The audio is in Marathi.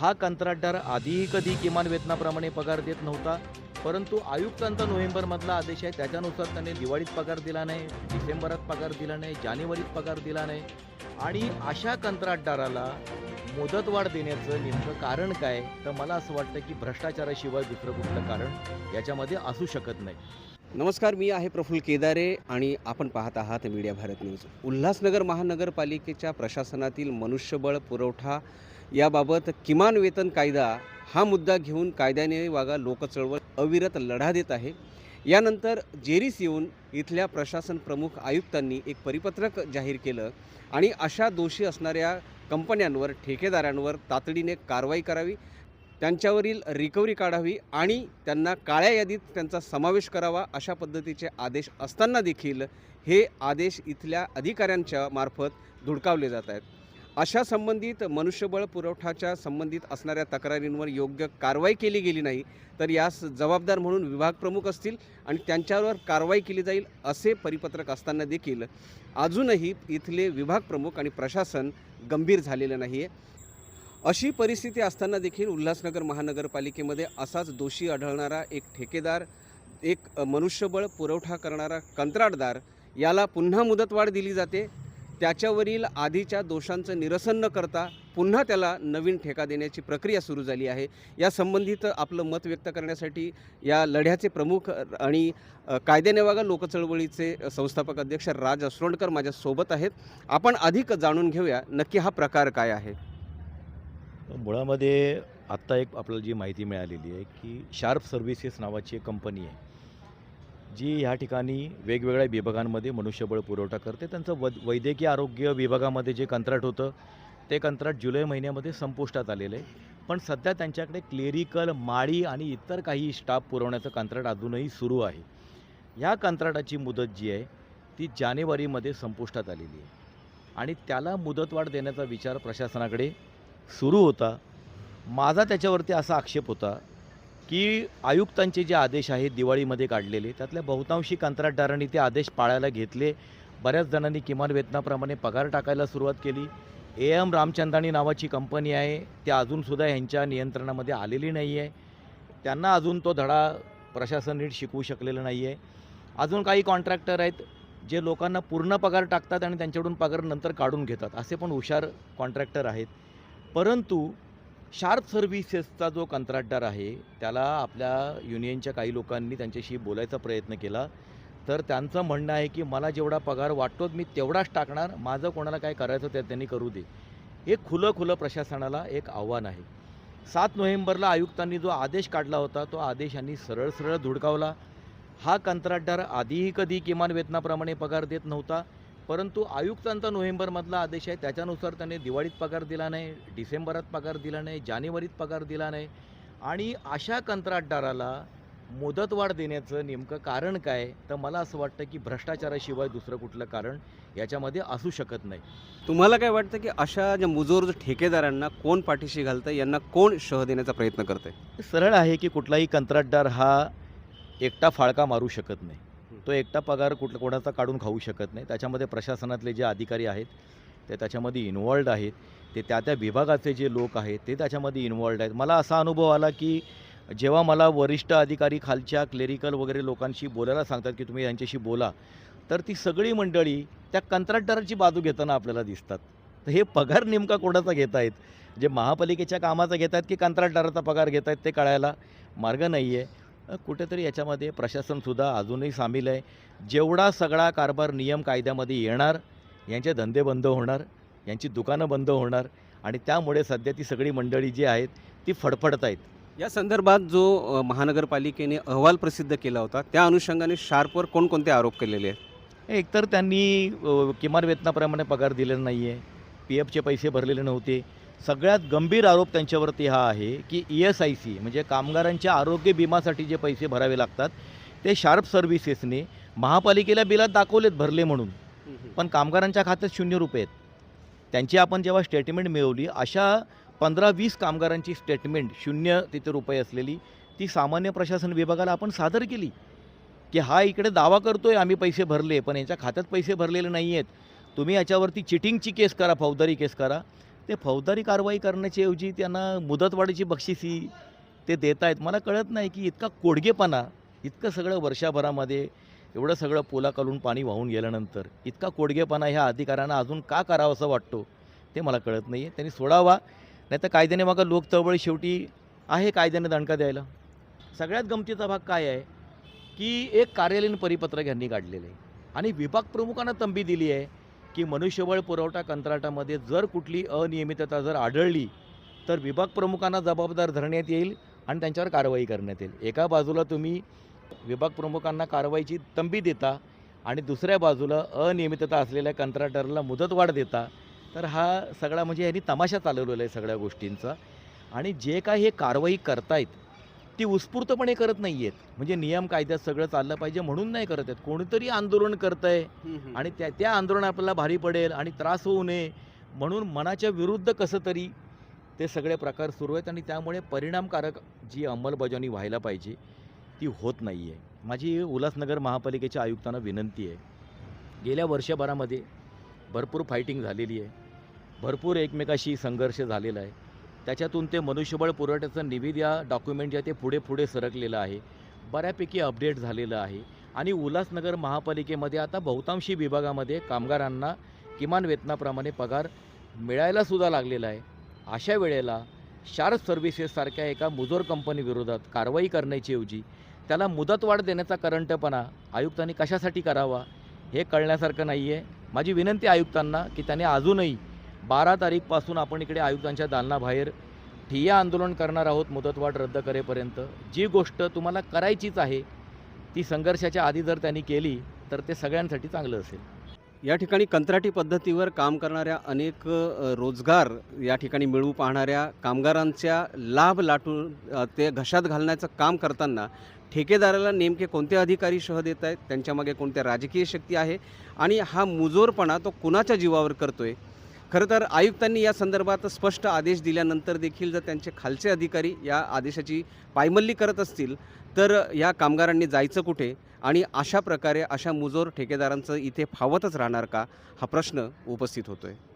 हा कंत्राटदार आधीही कधी किमान वेतनाप्रमाणे पगार देत नव्हता परंतु आयुक्तांचा नोव्हेंबरमधला आदेश आहे त्याच्यानुसार त्याने दिवाळीत पगार दिला नाही डिसेंबरात पगार दिला नाही जानेवारीत पगार दिला नाही. आणि अशा कंत्राटदाराला मुदतवाढ देण्याचं नेमकं कारण काय? तर मला असं वाटतं की भ्रष्टाचाराशिवाय दुसरं कुठलं कारण याच्यामध्ये असू शकत नाही. नमस्कार मी आहे प्रफुल्ल केदारे आणि आपण पाहत आहात मीडिया भारत न्यूज. उल्हासनगर महानगरपालिकेच्या प्रशासनातील मनुष्यबळ पुरवठा याबाबत किमान वेतन कायदा हा मुद्दा घेऊन कायद्याने वागा लोकचळवळ अविरत लढा देत आहे. यानंतर जेरीस येऊन इथल्या प्रशासन प्रमुख आयुक्तांनी एक परिपत्रक जाहीर केलं आणि अशा दोषी असणाऱ्या कंपन्यांवर ठेकेदारांवर तातडीने कारवाई करावी. त्यांच्यावरील रिकव्हरी काढावी आणि त्यांना काळ्या यादीत त्यांचा समावेश करावा अशा पद्धतीचे आदेश असताना देखील हे आदेश इथल्या अधिकाऱ्यांच्या मार्फत धुडकावले जात आहेत. अशा संबंधित मनुष्यबळ पुरवठाच्या संबंधित असणाऱ्या तक्रारींवर योग्य कारवाई केली गेली नाही तर यास जबाबदार म्हणून विभाग प्रमुख असतील आणि त्यांच्यावर कारवाई केली जाईल असे परिपत्रक असताना देखील अजूनही इथले विभाग प्रमुख आणि प्रशासन गंभीर झालेलं नाही आहे अशी परिस्थिती असताना देखील उल्हासनगर महानगरपालिकेमध्ये असाच दोषी आढळणारा एक ठेकेदार एक मनुष्यबळ पुरवठा करणारा कंत्राटदार याला पुन्हा मुदतवाढ दिली जाते. त्याच्यावरील आधीच्या दोषांचं निरसन न करता पुन्हा त्याला नवीन ठेका देण्याची प्रक्रिया सुरू झाली आहे. या संबंधित आपलं मत व्यक्त करण्यासाठी या लढ्याचे प्रमुख आणि अ, वागा लोकचळवळीचे संस्थापक अध्यक्ष राज असरोंडकर माझ्यासोबत आहेत. आपण अधिक जाणून घेऊया नक्की हा प्रकार काय आहे. मुळामध्ये आत्ता एक आपल्याला जी माहिती मिळालेली आहे की शार्प सर्व्हिसेस नावाची एक कंपनी आहे जी ह्या ठिकाणी वेगवेगळ्या विभागांमध्ये मनुष्यबळ पुरवठा करते. त्यांचं वद वैद्यकीय आरोग्य विभागामध्ये जे कंत्राट होतं ते कंत्राट जुलै महिन्यामध्ये संपुष्टात आलेलं आहे. पण सध्या त्यांच्याकडे क्लेरिकल माळी आणि इतर काही स्टाफ पुरवण्याचं कंत्राट अजूनही सुरू आहे. ह्या कंत्राटाची मुदत जी आहे ती जानेवारीमध्ये संपुष्टात आलेली आहे. आणि त्याला मुदतवाढ देण्याचा विचार प्रशासनाकडे सुरू होता माझा त्याच्यावरती असा आक्षेप होता की आयुक्तांचे जे आदेश आहेत दिवाळीमध्ये काढलेले त्यातल्या बहुतांशी कंत्राटदारांनी ते आदेश पाळायला घेतले. बऱ्याच जणांनी किमान वेतनाप्रमाणे पगार टाकायला सुरुवात केली. ए एम रामचंदानी नावाची कंपनी आहे ते अजूनसुद्धा ह्यांच्या नियंत्रणामध्ये आलेली नाही आहे त्यांना अजून तो धडा प्रशासन नीट शिकवू शकलेलं नाही आहे अजून काही कॉन्ट्रॅक्टर आहेत जे लोकांना पूर्ण पगार टाकतात आणि त्यांच्याकडून पगार नंतर काढून घेतात असे पण हुशार कॉन्ट्रॅक्टर आहेत. परंतु शार्प सर्व्हिसेसचा जो कंत्राटदार आहे त्याला आपल्या युनियनच्या काही लोकांनी त्यांच्याशी बोलायचा प्रयत्न केला. तर त्यांचं म्हणणं आहे की मला जेवढा पगार वाटतोच मी तेवढाच टाकणार. माझं कोणाला काय करायचं ते त्यांनी करू दे. हे खुलं खुलं प्रशासनाला एक आव्हान आहे. सात नोव्हेंबरला आयुक्तांनी जो आदेश काढला होता तो आदेश यांनी सरळ सरळ धुडकावला. हा कंत्राटदार आधीही कधी किमान वेतनाप्रमाणे पगार देत नव्हता. परंतु आयुक्तांचा नोव्हेंबरमधला आदेश आहे. त्याच्यानुसार त्याने दिवाळीत पगार दिला नाही डिसेंबरात पगार दिला नाही जानेवारीत पगार दिला नाही. आणि अशा कंत्राटदाराला मुदतवाढ देण्याचं नेमकं कारण काय? तर मला असं वाटतं की भ्रष्टाचाराशिवाय दुसरं कुठलं कारण याच्यामध्ये असू शकत नाही. तुम्हाला काय वाटतं की अशा ज्या मुजोर ठेकेदारांना कोण पाठीशी घालतं यांना कोण शह देण्याचा प्रयत्न करतंय? हे सरळ आहे की कुठलाही कंत्राटदार हा एकटा फाळका मारू शकत नाही. तो एकटा पगार कुठला कोणाचा काढून खाऊ शकत नाही. त्याच्यामध्ये प्रशासनातले जे अधिकारी आहेत ते त्याच्यामध्ये इन्वॉल्ड आहेत. ते त्या त्या विभागाचे जे लोक आहेत ते त्याच्यामध्ये इन्वॉल्ड आहेत. मला असा अनुभव आला की जेव्हा मला वरिष्ठ अधिकारी खालच्या क्लेरिकल वगैरे लोकांशी बोलायला सांगतात की तुम्ही यांच्याशी बोला तर ती सगळी मंडळी त्या कंत्राटदाराची बाजू घेताना आपल्याला दिसतात. तर हे पगार नेमका कोणाचा घेत आहेत जे महापालिकेच्या कामाचा घेत आहेत की कंत्राटदाराचा पगार घेत आहेत ते कळायला मार्ग नाही आहे कुठेतरी याच्यामध्ये प्रशासनसुद्धा अजूनही सामील आहे. जेवढा सगळा कारभार नियम कायद्यामध्ये येणार यांचे धंदे बंद होणार यांची दुकानं बंद होणार आणि त्यामुळे सध्या ती सगळी मंडळी जी आहेत ती फडफडत आहेत. या संदर्भात जो महानगरपालिकेने अहवाल प्रसिद्ध केला होता त्या अनुषंगाने शार्पवर कोणकोणते आरोप केलेले आहेत? एकतर त्यांनी किमान वेतनाप्रमाणे पगार दिलेला नाही आहे पी एफचे पैसे भरलेले नव्हते सगळ्यात गंभीर आरोप त्यांच्यावरती हा आहे की ई एस आय सी म्हणजे कामगारांच्या आरोग्य विमासाठी जे पैसे भरावे लागतात ते शार्प सर्व्हिसेसने महापालिकेला बिलात दाखवलेत भरले म्हणून. पण कामगारांच्या खात्यात शून्य रुपये आहेत. त्यांची आपण जेव्हा स्टेटमेंट मिळवली अशा पंधरा वीस कामगारांची स्टेटमेंट शून्य तिथे रुपये असलेली ती सामान्य प्रशासन विभागाला आपण सादर केली. की हा इकडे दावा करतोय आम्ही पैसे भरले पण यांच्या खात्यात पैसे भरलेले नाही आहेत तुम्ही याच्यावरती चिटिंगची केस करा फौजदारी केस करा. ते फौजदारी कारवाई करण्याच्या ऐवजी त्यांना मुदतवाढीची बक्षिसी ते देत आहेत मला कळत नाही की इतका कोडगेपणा इतकं सगळं वर्षभरामध्ये एवढं सगळं पोलाखालून पाणी वाहून गेल्यानंतर इतका कोडगेपणा ह्या अधिकाऱ्यांना अजून का करावं असं वाटतो ते मला कळत नाही आहे त्यांनी सोडावा नाही तर कायद्याने मागं लोक चळवळी शेवटी आहे कायद्याने दणका द्यायला. सगळ्यात गमतीचा भाग काय आहे की एक कार्यालयीन परिपत्रक यांनी काढलेलं आहे. आणि विभाग प्रमुखांना तंबी दिली आहे की मनुष्यबळ पुरवठा कंत्राटामध्ये जर कुठली अनियमितता जर आढळली तर विभाग प्रमुखांना जबाबदार धरण्यात येईल आणि त्यांच्यावर कारवाई करण्यात येईल. एका बाजूला तुम्ही विभाग प्रमुखांना कारवाईची तंबी देता आणि दुसऱ्या बाजूला अनियमितता असलेल्या कंत्राटरला मुदतवाढ देता तर हा सगळा म्हणजे यांनी तमाशा चालवलेला आहे सगळ्या गोष्टींचा. आणि जे काय हे कारवाई करतायत ती उत्स्फूर्तपणे करत नाही आहेत म्हणजे नियम कायद्यात सगळं चाललं पाहिजे म्हणून नाही करत आहेत. कोणीतरी आंदोलन करतं आहे आणि त्या त्या आंदोलन आपल्याला भारी पडेल आणि त्रास होऊ नये म्हणून मनाच्या विरुद्ध कसं तरी ते सगळे प्रकार सुरू आहेत आणि त्यामुळे परिणामकारक जी अंमलबजावणी व्हायला पाहिजे ती होत नाही आहे माझी उल्हासनगर महापालिकेच्या आयुक्तांना विनंती आहे. गेल्या वर्षभरामध्ये भरपूर फायटिंग झालेली आहे. भरपूर एकमेकाशी संघर्ष झालेला आहे. त्याच्यातून ते मनुष्यबळ पुरवठ्याचं निविदा डॉक्युमेंट जे आहे ते पुढे पुढे सरकलेलं आहे. बऱ्यापैकी अपडेट झालेलं आहे. आणि उल्हासनगर महापालिकेमध्ये आता बहुतांशी विभागामध्ये कामगारांना किमान वेतनाप्रमाणे पगार मिळायला सुद्धा लागलेला आहे. अशा वेळेला शार्प सर्व्हिसेससारख्या एका मुजोर कंपनीविरोधात कारवाई करण्याची ऐवजी त्याला मुदतवाढ देण्याचा करंटपणा आयुक्तांनी कशासाठी करावा हे कळण्यासारखं नाही आहे माझी विनंती आयुक्तांना की त्याने अजूनही बारा तारीखपासून आपण इकडे आयुक्तांच्या दालनाबाहेर ठिय्या आंदोलन करणार आहोत मुदतवाढ रद्द करेपर्यंत. जी गोष्ट तुम्हाला करायचीच आहे ती संघर्षाच्या आधी जर त्यांनी केली तर ते सगळ्यांसाठी चांगलं असेल. या ठिकाणी कंत्राटी पद्धतीवर काम करणाऱ्या अनेक रोजगार या ठिकाणी मिळवू पाहणाऱ्या कामगारांच्या लाभ लाटून ते घशात घालण्याचं काम करताना ठेकेदाराला नेमके कोणते अधिकारी शह देत आहेत त्यांच्यामागे कोणत्या राजकीय शक्ती आहे आणि हा मुजोरपणा तो कुणाच्या जीवावर करतो आहे खरं तर आयुक्तांनी या संदर्भात स्पष्ट आदेश दिल्यानंतर देखील जर त्यांचे खालचे अधिकारी या आदेशाची पायमल्ली करत असतील तर या कामगारांनी जायचं कुठे आणि अशा प्रकारे अशा मुजोर ठेकेदारांचं इथे फावतच राहणार का हा प्रश्न उपस्थित होतो आहे